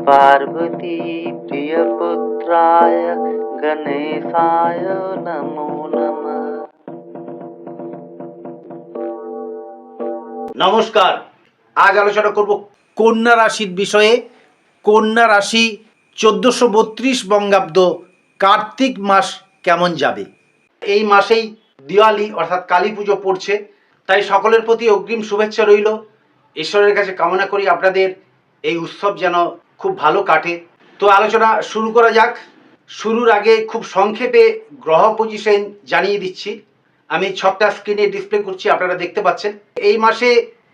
पार्वती प्रियपुत्राय गणेशाय नमो नमः নমস্কার আজ আলোচনা করব কন্যা রাশির বিষয়ে কন্যা রাশি চোদ্দোশো বত্রিশ বঙ্গাব্দ কার্তিক মাস কেমন যাবে এই মাসেই দিওয়ালি অর্থাৎ কালী পুজো পড়ছে তাই সকলের প্রতি অগ্রিম শুভেচ্ছা রইল ঈশ্বরের কাছে কামনা করি আপনাদের এই উৎসব যেন খুব ভালো কাটে। তো আলোচনা শুরু করা যাক। শুরুর আগে খুব সংক্ষেপে গ্রহ পজিশন জানিয়ে দিচ্ছি। আমি ছকটা স্ক্রিনে ডিসপ্লে করছি, আপনারা দেখতে পাচ্ছেন। এই মাসে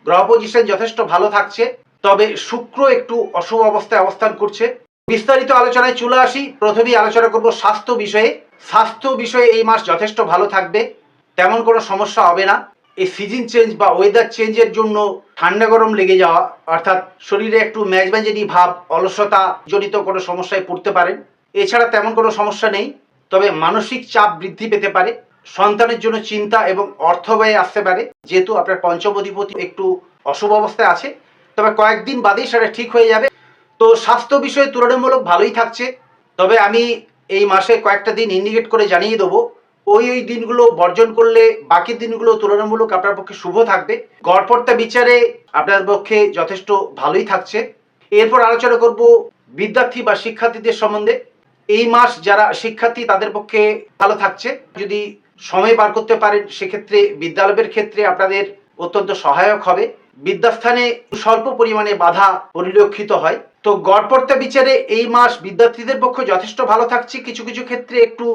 গ্রহ পজিশন যথেষ্ট ভালো থাকছে, তবে শুক্র একটু অশুভ অবস্থায় অবস্থান করছে। বিস্তারিত আলোচনায় চলে আসি। প্রথমেই আলোচনা করব স্বাস্থ্য বিষয়ে। স্বাস্থ্য বিষয়ে এই মাস যথেষ্ট ভালো থাকবে, তেমন কোনো সমস্যা হবে না। এই সিজন চেঞ্জ বা ওয়েদার চেঞ্জের জন্য ঠান্ডা গরম লেগে যাওয়া, অর্থাৎ শরীরে একটু ম্যাজম্যাজেরি ভাব, অলসতা জনিত কোনো সমস্যায় পড়তে পারেন। এছাড়া তেমন কোনো সমস্যা নেই, তবে মানসিক চাপ বৃদ্ধি পেতে পারে, সন্তানের জন্য চিন্তা এবং অর্থ ব্যয় আসতে পারে। যেহেতু আপনার পঞ্চমধিপতি একটু অশুভ অবস্থায় আছে, তবে কয়েকদিন বাদেই সেটা ঠিক হয়ে যাবে। তো স্বাস্থ্য বিষয়ে তুলনামূলক ভালোই থাকছে, তবে আমি এই মাসে কয়েকটা দিন ইন্ডিকেট করে জানিয়ে দেবো ওই ওই দিনগুলো বর্জন করলে বাকি দিনগুলো তুলনামূলক আপনার পক্ষে শুভ থাকবে। গড়পড়তা বিচারে আপনার পক্ষে যথেষ্ট ভালোই থাকছে। এরপর আলোচনা করব বিদ্যার্থী বা শিক্ষার্থীদের সম্বন্ধে। এই মাস যারা শিক্ষার্থী তাদের পক্ষে ভালো থাকছে। যদি সময় বার করতে পারেন, সেক্ষেত্রে বিদ্যালয়ের ক্ষেত্রে আপনাদের অত্যন্ত সহায়ক হবে। বিদ্যাস্থানে স্বল্প পরিমাণে বাধা পরিলক্ষিত হয়। তো গড়পড়তা বিচারে এই মাস বিদ্যার্থীদের পক্ষে যথেষ্ট ভালো থাকছে। কিছু কিছু ক্ষেত্রে একটু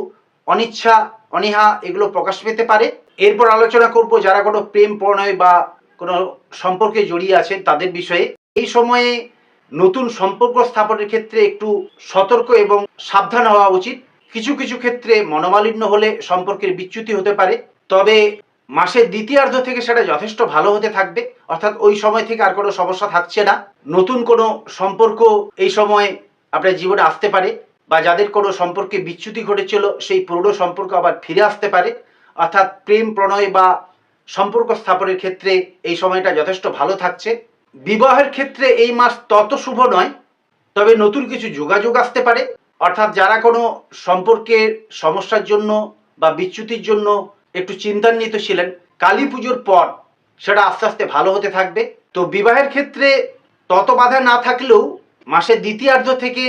অনিচ্ছা, অনীহা, এগুলো প্রকাশ পেতে পারে। এরপর আলোচনা করব যারা কোনো প্রেম প্রণয় বা কোনো সম্পর্কে জড়িয়ে আছেন তাদের বিষয়ে। এই সময়ে নতুন সম্পর্ক স্থাপনের ক্ষেত্রে একটু সতর্ক এবং সাবধান হওয়া উচিত। কিছু কিছু ক্ষেত্রে মনোমালিন্য হলে সম্পর্কের বিচ্যুতি হতে পারে। তবে মাসের দ্বিতীয়ার্ধ থেকে সেটা যথেষ্ট ভালো হতে থাকবে। অর্থাৎ ওই সময় থেকে আর কোনো সমস্যা থাকছে না। নতুন কোনো সম্পর্ক এই সময় আপনার জীবনে আসতে পারে। বা যাদের কোনো সম্পর্কে বিচ্যুতি ঘটেছিল, সেই পুরনো সম্পর্ক আবার ফিরে আসতে পারে। অর্থাৎ প্রেম, প্রণয় বা সম্পর্ক স্থাপনের ক্ষেত্রে এই সময়টা যথেষ্ট ভালো থাকছে। বিবাহের ক্ষেত্রে এই মাস তত শুভ নয়, তবে নতুন কিছু যোগাযোগ আসতে পারে। অর্থাৎ যারা কোনো সম্পর্কের সমস্যার জন্য বা বিচ্যুতির জন্য একটু চিন্তান্বিত ছিলেন, কালী পুজোর পর সেটা আস্তে আস্তে ভালো হতে থাকবে। তো বিবাহের ক্ষেত্রে তত বাধা না থাকলেও মাসের দ্বিতীয়ার্ধ থেকে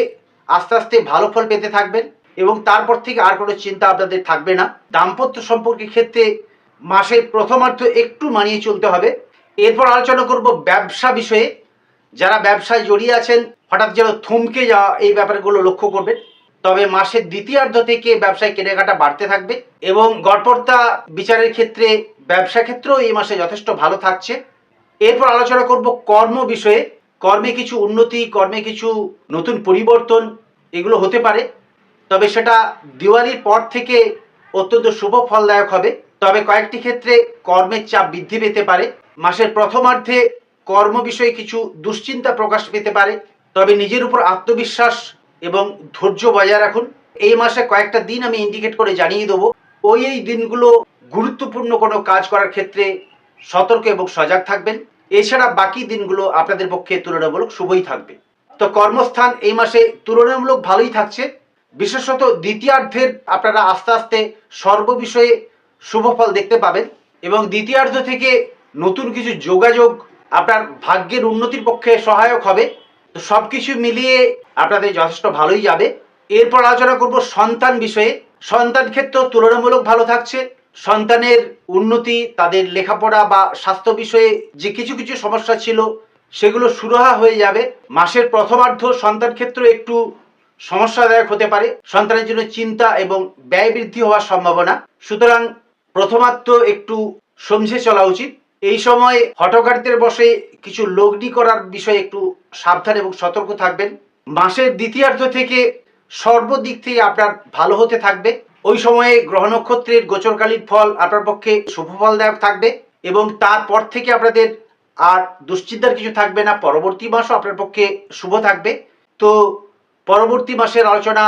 আস্তে আস্তে ভালো ফল পেতে থাকবেন এবং তারপর থেকে আর কোনো চিন্তা আপনাদের থাকবে না। দাম্পত্য সম্পর্কের ক্ষেত্রে মাসের প্রথমার্ধ একটু মানিয়ে চলতে হবে। এরপর আলোচনা করব ব্যবসা বিষয়ে। যারা ব্যবসায় জড়িয়ে আছেন, হঠাৎ যেন থমকে যাওয়া এই ব্যাপারগুলো লক্ষ্য করবেন। তবে মাসের দ্বিতীয়ার্ধ থেকে ব্যবসায় কেনাকাটা বাড়তে থাকবে এবং গড়পড়তা বিচারের ক্ষেত্রে ব্যবসা ক্ষেত্রেও এই মাসে যথেষ্ট ভালো থাকছে। এরপর আলোচনা করব কর্ম বিষয়ে। কর্মে কিছু উন্নতি, কর্মে কিছু নতুন পরিবর্তন এগুলো হতে পারে। তবে সেটা দিওয়ালির পর থেকে অত্যন্ত শুভ ফলদায়ক হবে। তবে কয়েকটি ক্ষেত্রে কর্মের চাপ বৃদ্ধি পেতে পারে। মাসের প্রথমার্ধে কর্ম বিষয়ে কিছু দুশ্চিন্তা প্রকাশ পেতে পারে। তবে নিজের উপর আত্মবিশ্বাস এবং ধৈর্য বজায় রাখুন। এই মাসে কয়েকটা দিন আমি ইন্ডিকেট করে জানিয়ে দেবো। ওই এই দিনগুলো গুরুত্বপূর্ণ কোনো কাজ করার ক্ষেত্রে সতর্ক এবং সজাগ থাকবেন। এছাড়া বাকি দিনগুলো আপনাদের পক্ষে তুলনামূলক শুভই থাকবে। তো কর্মস্থান এই মাসে তুলনামূলক ভালোই থাকছে। বিশেষত দ্বিতীয়ার্ধের আপনারা আস্তে আস্তে সর্ববিষয়ে শুভ ফল দেখতে পাবেন এবং দ্বিতীয়ার্ধ থেকে নতুন কিছু যোগাযোগ আপনার ভাগ্যের উন্নতির পক্ষে সহায়ক হবে। তো সব কিছু মিলিয়ে আপনাদের যথেষ্ট ভালোই যাবে। এরপর আলোচনা করব সন্তান বিষয়ে। সন্তান ক্ষেত্র তুলনামূলক ভালো থাকছে। সন্তানের উন্নতি, তাদের লেখাপড়া বা স্বাস্থ্য বিষয়ে যে কিছু কিছু সমস্যা ছিল, সেগুলো সুরাহা হয়ে যাবে। মাসের প্রথমার্ধ সন্তান ক্ষেত্র একটু সমস্যাদায়ক হতে পারে। সন্তানের জন্য চিন্তা এবং ব্যয় বৃদ্ধি হওয়ার সম্ভাবনা। সুতরাং প্রথমার্ধ একটু সমঝে চলা উচিত। এই সময় হটকারিতের বসে কিছু লগ্নি করার বিষয়ে একটু সাবধান এবং সতর্ক থাকবেন। মাসের দ্বিতীয়ার্ধ থেকে সর্বদিক থেকে আপনার ভালো হতে থাকবে। ওই সময়ে গ্রহ নক্ষত্রের গোচরকালীন ফল আপনার পক্ষে শুভ ফলদায়ক থাকবে এবং তারপর থেকে আপনাদের আর দুশ্চিন্তার কিছু থাকবে না। পরবর্তী মাসও আপনার পক্ষে শুভ থাকবে। তো পরবর্তী মাসের আলোচনা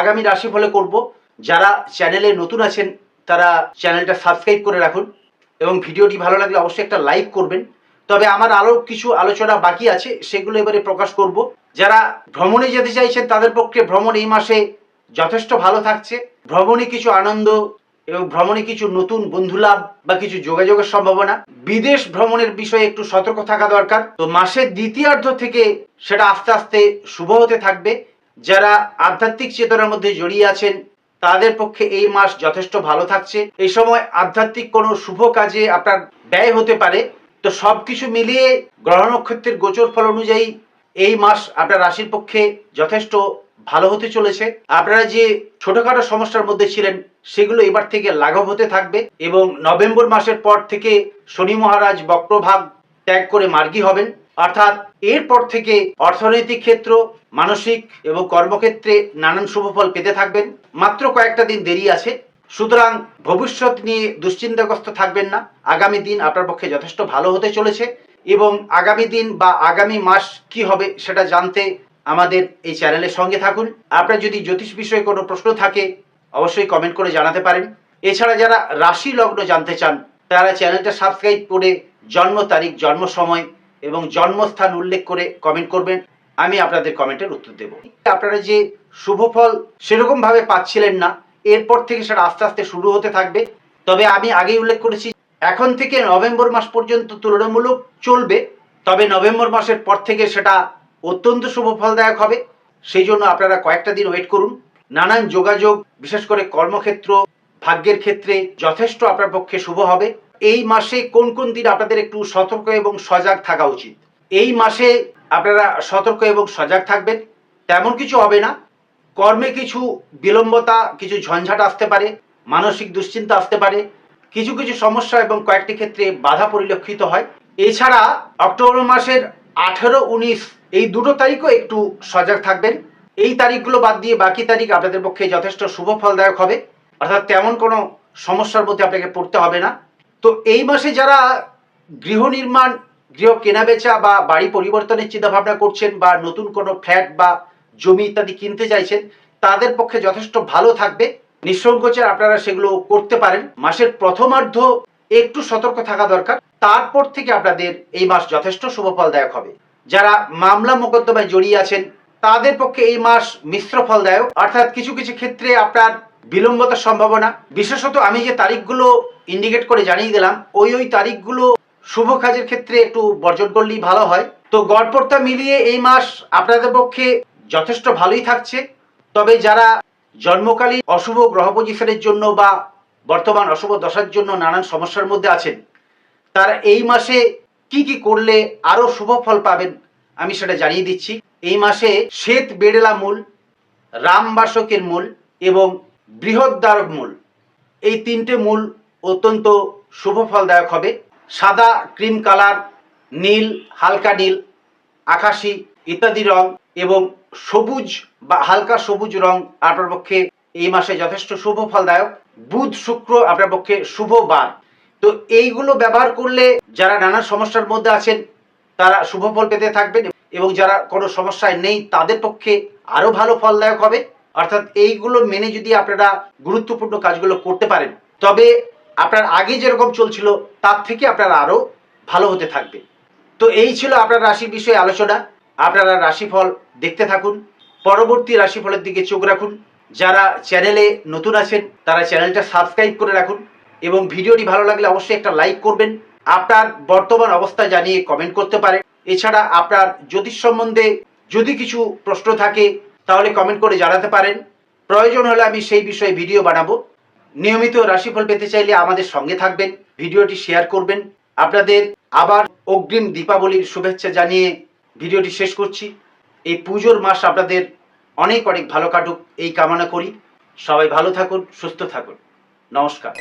আগামী রাশিফলে করব। যারা চ্যানেলে নতুন আছেন, তারা চ্যানেলটা সাবস্ক্রাইব করে রাখুন এবং ভিডিওটি ভালো লাগলে অবশ্যই একটা লাইক করবেন। তবে আমার আরও কিছু আলোচনা বাকি আছে, সেগুলো এবারে প্রকাশ করব। যারা ভ্রমণে যেতে চাইছেন, তাদের পক্ষে ভ্রমণ এই মাসে যথেষ্ট ভালো থাকছে। ভ্রমণে কিছু আনন্দ এবং ভ্রমণে কিছু নতুন বন্ধুলাভ বা কিছু যোগাযোগের সম্ভাবনা। বিদেশ ভ্রমণের বিষয়ে একটু সতর্ক থাকা দরকার। তো মাসের দ্বিতীয়ার্ধ থেকে সেটা আস্তে আস্তে শুভ হতে থাকবে। যারা আধ্যাত্মিক চেতনার মধ্যে জড়িয়ে আছেন, তাদের পক্ষে এই মাস যথেষ্ট ভালো থাকছে। এই সময় আধ্যাত্মিক কোনো শুভ কাজে আপনার ব্যয় হতে পারে। তো সবকিছু মিলিয়ে গ্রহ নক্ষত্রের গোচর ফল অনুযায়ী এই মাস আপনার রাশির পক্ষে যথেষ্ট ভালো হতে চলেছে। আপনারা যে ছোটখাটো সমস্যার মধ্যে ছিলেন, সেগুলো এবার থেকে লাঘব হতে থাকবে এবং নভেম্বর মাসের পর থেকে শনি মহারাজ বক্রভাগ ত্যাগ করে মার্গী হবেন। অর্থাৎ এরপর থেকে অর্থনৈতিক ক্ষেত্র, মানসিক এবং কর্মক্ষেত্রে নানান শুভফল পেতে থাকবেন। মাত্র কয়েকটা দিন দেরি আছে। সুতরাং ভবিষ্যৎ নিয়ে দুশ্চিন্তাগ্রস্ত থাকবেন না। আগামী দিন আপনার পক্ষে যথেষ্ট ভালো হতে চলেছে এবং আগামী দিন বা আগামী মাস কি হবে সেটা জানতে আমাদের এই চ্যানেলের সঙ্গে থাকুন। আপনার যদি জ্যোতিষ বিষয়ে কোনো প্রশ্ন থাকে, অবশ্যই কমেন্ট করে জানাতে পারেন। এছাড়া যারা রাশি লগ্ন জানতে চান, তারা চ্যানেলটা সাবস্ক্রাইব করে জন্ম তারিখ, জন্ম সময় এবং জন্মস্থান উল্লেখ করে কমেন্ট করবেন। আমি আপনাদের কমেন্টের উত্তর দেব। আপনারা যে শুভ ফল সেরকম ভাবে পাচ্ছিলেন না, এরপর থেকে সেটা আস্তে আস্তে শুরু হতে থাকবে। তবে আমি আগেই উল্লেখ করেছি, এখন থেকে নভেম্বর মাস পর্যন্ত তুলনামূলক চলবে। তবে নভেম্বর মাসের পর থেকে সেটা অত্যন্ত শুভ ফলদায়ক হবে। সেই জন্য আপনারা কয়েকটা দিন ওয়েট করুন। নানান যোগাযোগ, বিশেষ করে কর্মক্ষেত্র, ভাগ্যের ক্ষেত্রে যথেষ্ট আপনার পক্ষে শুভ হবে। এই মাসে কোন কোন দিন আপনাদের একটু সতর্ক এবং সজাগ থাকা উচিত? এই মাসে আপনারা সতর্ক এবং সজাগ থাকবেন। তেমন কিছু হবে না। কর্মে কিছু বিলম্বতা, কিছু ঝঞ্ঝাট আসতে পারে, মানসিক দুশ্চিন্তা আসতে পারে, কিছু কিছু সমস্যা এবং কয়েকটি ক্ষেত্রে বাধা পরিলক্ষিত হয়। এছাড়া অক্টোবর মাসের আঠেরো, উনিশ, এই দুটো তারিখও একটু সজাগ থাকবেন। এই তারিখগুলো বাদ দিয়ে বাকি তারিখ আপনাদের পক্ষে যথেষ্ট শুভ ফলদায়ক হবে। অর্থাৎ তেমন কোনো সমস্যার মধ্যে আপনাকে পড়তে হবে না। তো এই মাসে যারা গৃহ নির্মাণ, গৃহ কেনাবেচা বা বাড়ি পরিবর্তনের চিন্তা ভাবনা করছেন বা নতুন কোনো ফ্ল্যাট বা জমি ইত্যাদি কিনতে চাইছেন, তাদের পক্ষে যথেষ্ট ভালো থাকবে। নিঃসংকোচে আপনারা সেগুলো করতে পারেন। মাসের প্রথমার্ধ একটু সতর্ক থাকা দরকার। তারপর থেকে আপনাদের এই মাস যথেষ্ট শুভফলদায়ক হবে। যারা মামলা মোকদ্দমায় জড়িয়ে আছেন, তাদের পক্ষে এই মাস মিশ্র ফলদায়ক। অর্থাৎ কিছু কিছু ক্ষেত্রে আপনার বিলম্বতার সম্ভাবনা। বিশেষত আমি যে তারিখগুলো ইন্ডিকেট করে জানিয়ে দিলাম, ওই ওই তারিখগুলো শুভ কাজের ক্ষেত্রে একটু বর্জন করলেই ভালো হয়। তো গড়পড়তা মিলিয়ে এই মাস আপনাদের পক্ষে যথেষ্ট ভালোই থাকছে। তবে যারা জন্মকালীন অশুভ গ্রহ পজিশনের জন্য বা বর্তমান অশুভ দশার জন্য নানান সমস্যার মধ্যে আছেন। তারা এই মাসে কি কি করলে আরও শুভ ফল পাবেন, আমি সেটা জানিয়ে দিচ্ছি। এই মাসে শ্বেত বেড়েলা মূল রামবাসকের মূল এবং বৃহদ্বারক মূল, এই তিনটে মূল অত্যন্ত শুভ ফলদায়ক হবে। সাদা ক্রিম কালার, নীল, হালকা নীল, আকাশি ইত্যাদি রং এবং সবুজ বা হালকা সবুজ রং আপনার পক্ষে এই মাসে যথেষ্ট শুভ ফলদায়ক। বুধ, শুক্র আপনার পক্ষে শুভ বার। তো এইগুলো ব্যবহার করলে যারা নানা সমস্যার মধ্যে আছেন, তারা শুভ ফল পেতে থাকবেন এবং যারা কোনো সমস্যায় নেই, তাদের পক্ষে আরও ভালো ফলদায়ক হবে। অর্থাৎ এইগুলো মেনে যদি আপনারা গুরুত্বপূর্ণ কাজগুলো করতে পারেন, তবে আপনার আগে যেরকম চলছিল, তার থেকে আপনারা আরও ভালো হতে থাকবে। তো এই ছিল আপনার রাশির বিষয়ে আলোচনা। আপনারা রাশিফল দেখতে থাকুন। পরবর্তী রাশিফলের দিকে চোখ রাখুন। যারা চ্যানেলে নতুন আছেন, তারা চ্যানেলটা সাবস্ক্রাইব করে রাখুন এবং ভিডিওটি ভালো লাগলে অবশ্যই একটা লাইক করবেন। আপনার বর্তমান অবস্থা জানিয়ে কমেন্ট করতে পারেন। এছাড়া আপনার জ্যোতিষ সম্বন্ধে যদি কিছু প্রশ্ন থাকে, তাহলে কমেন্ট করে জানাতে পারেন। প্রয়োজন হলে আমি সেই বিষয়ে ভিডিও বানাবো। নিয়মিত রাশিফল পেতে চাইলে আমাদের সঙ্গে থাকবেন ভিডিওটি শেয়ার করবেন। আপনাদের আবার অগ্রিম দীপাবলির শুভেচ্ছা জানিয়ে ভিডিওটি শেষ করছি। এই পুজোর মাস আপনাদের অনেক অনেক ভালো কাটুক এই কামনা করি। সবাই ভালো থাকুন সুস্থ থাকুন। নমস্কার।